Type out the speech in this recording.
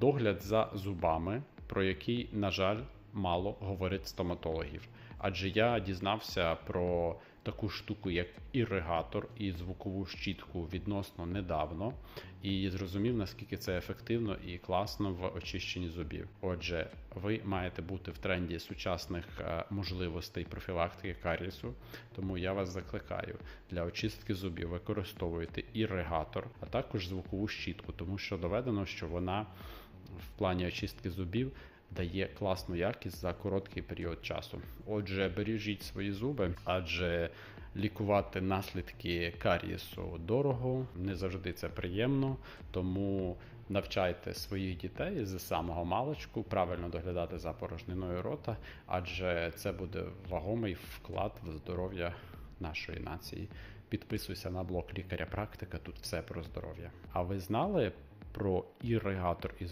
догляд за зубами, про який, на жаль, мало говорить стоматологів. Адже я дізнався про таку штуку, як іригатор і звукову щітку відносно недавно, і зрозумів, наскільки це ефективно і класно в очищенні зубів. Отже, ви маєте бути в тренді сучасних е, можливостей профілактики карісу, тому я вас закликаю для очистки зубів використовуйте іригатор, а також звукову щітку, тому що доведено, що вона в плані очистки зубів дає класну якість за короткий період часу. Отже, бережіть свої зуби, адже лікувати наслідки карієсу дорого, не завжди це приємно. Тому навчайте своїх дітей з самого маличку правильно доглядати за порожниною рота, адже це буде вагомий вклад в здоров'я нашої нації. Підписуйся на блог лікаря-практика, тут все про здоров'я. А ви знали про іригатор із